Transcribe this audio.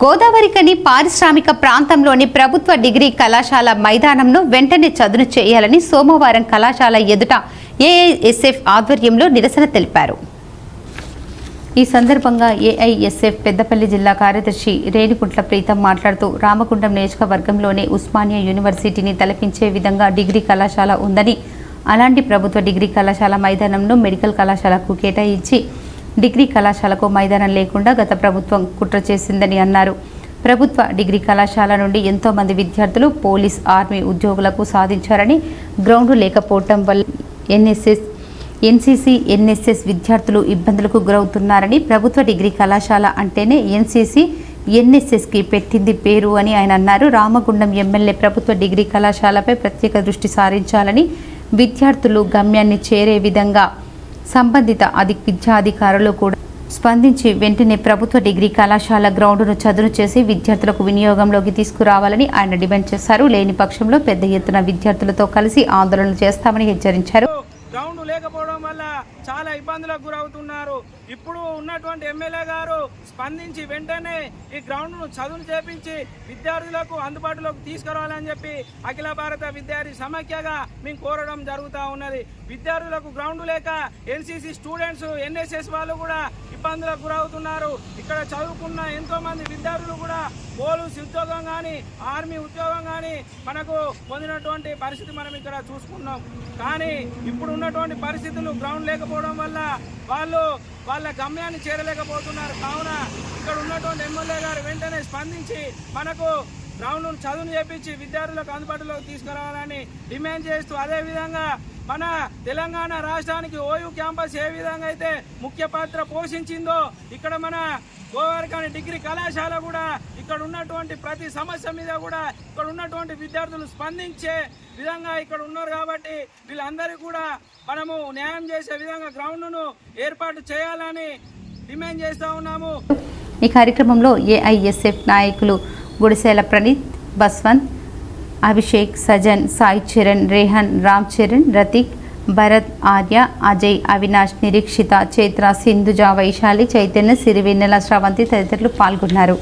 గోదావరికని పారిశ్రామిక ప్రాంతంలోని ప్రభుత్వ డిగ్రీ కళాశాల మైదానంను వెంటనే చదును చేయాలని సోమవారం కళాశాల ఎదుట ఏఐఎస్ఎఫ్ ఆధ్వర్యంలో నిరసన తెలిపారు. ఈ సందర్భంగా ఏఐఎస్ఎఫ్ పెద్దపల్లి జిల్లా కార్యదర్శి రేణికుంట్ల ప్రీతం మాట్లాడుతూ రామగుండం నియోజకవర్గంలోనే ఉస్మానియా యూనివర్సిటీని తలపించే విధంగా డిగ్రీ కళాశాల ఉందని అలాంటి ప్రభుత్వ డిగ్రీ కళాశాల మైదానంను మెడికల్ కళాశాలకు కేటాయించి డిగ్రీ కళాశాలకు మైదానం లేకుండా గత ప్రభుత్వం కుట్ర చేసిందని అన్నారు. ప్రభుత్వ డిగ్రీ కళాశాల నుండి ఎంతో మంది విద్యార్థులు పోలీస్ ఆర్మీ ఉద్యోగులకు సాధించారని గ్రౌండ్ లేకపోవటం వల్ల ఎన్ఎస్ఎస్ ఎన్సీసీ ఎన్ఎస్ఎస్ విద్యార్థులు ఇబ్బందులకు గురవుతున్నారని ప్రభుత్వ డిగ్రీ కళాశాల అంటేనే ఎన్సీసీ ఎన్ఎస్ఎస్కి పెట్టింది పేరు అని ఆయన అన్నారు. రామగుండం ఎమ్మెల్యే ప్రభుత్వ డిగ్రీ కళాశాలపై ప్రత్యేక దృష్టి సారించాలని విద్యార్థులు గమ్యాన్ని చేరే విధంగా సంబంధిత అధి విద్యాధికారులు కూడా స్పందించి వెంటనే ప్రభుత్వ డిగ్రీ కళాశాల గ్రౌండ్ను చదును చేసి విద్యార్థులకు వినియోగంలోకి తీసుకురావాలని ఆయన డిమాండ్ చేశారు. లేని పక్షంలో పెద్ద ఎత్తున విద్యార్థులతో కలిసి ఆందోళన చేస్తామని హెచ్చరించారు. గ్రౌండ్ లేకపోవడం వల్ల చాలా ఇబ్బందులకు గురవుతున్నారు. ఇప్పుడు ఉన్నటువంటి ఎమ్మెల్యే గారు స్పందించి వెంటనే ఈ గ్రౌండ్ను చదువులు చదువు చేపించి విద్యార్థులకు అందుబాటులోకి తీసుకురావాలని చెప్పి అఖిల భారత విద్యార్థి సమాఖ్యగా మేము కోరడం జరుగుతూ ఉన్నది. విద్యార్థులకు గ్రౌండ్ లేక ఎన్సీసీ స్టూడెంట్స్ ఎన్ఎస్ఎస్ వాళ్ళు కూడా ఇబ్బందులకు గురవుతున్నారు. ఇక్కడ చదువుకున్న ఎంతోమంది విద్యార్థులు కూడా పోలీస్ ఉద్యోగం కానీ ఆర్మీ ఉద్యోగం కానీ మనకు పొందినటువంటి పరిస్థితి మనం ఇక్కడ చూసుకున్నాం. కానీ ఇప్పుడు ఉన్నటువంటి పరిస్థితులు గ్రౌండ్ లేకపోవడం వల్ల వాళ్ళు వాళ్ళ గమ్యాన్ని చేరలేకపోతున్నారు. కావున ఇక్కడ ఉన్నటువంటి ఎమ్మెల్యే గారు వెంటనే స్పందించి మనకు గ్రౌండ్ చదువును చేపించి విద్యార్థులకు అందుబాటులోకి తీసుకురావాలని డిమాండ్ చేస్తూ అదేవిధంగా మన తెలంగాణ రాష్ట్రానికి ఓయూ క్యాంపస్ ఏ విధంగా అయితే ముఖ్య పాత్ర పోషించిందో ఇక్కడ మన గోవర్ధన్ డిగ్రీ కళాశాల కూడా ఇక్కడ ఉన్నటువంటి ప్రతి సమస్య మీద కూడా ఇక్కడ ఉన్నటువంటి విద్యార్థులు స్పందించే విధంగా ఇక్కడ ఉన్నారు కాబట్టి వీళ్ళందరికీ కూడా మనము న్యాయం చేసే విధంగా గ్రౌండ్ను ఏర్పాటు చేయాలని డిమాండ్ చేస్తూ ఉన్నాము. ఈ కార్యక్రమంలో ఏఐఎస్ఎఫ్ నాయకులు గుడిసేల ప్రణీత్ బస్వంత్ అభిషేక్ సజన్ సాయి చరణ్ రేహన్ రామ్ చరణ్ రతిక్ భరత్ ఆర్య అజయ్ అవినాష్ నిరీక్షిత చైత్ర సింధుజ వైశాలి చైతన్య సిరివెన్నెల శ్రవంతి తదితరులు పాల్గొన్నారు.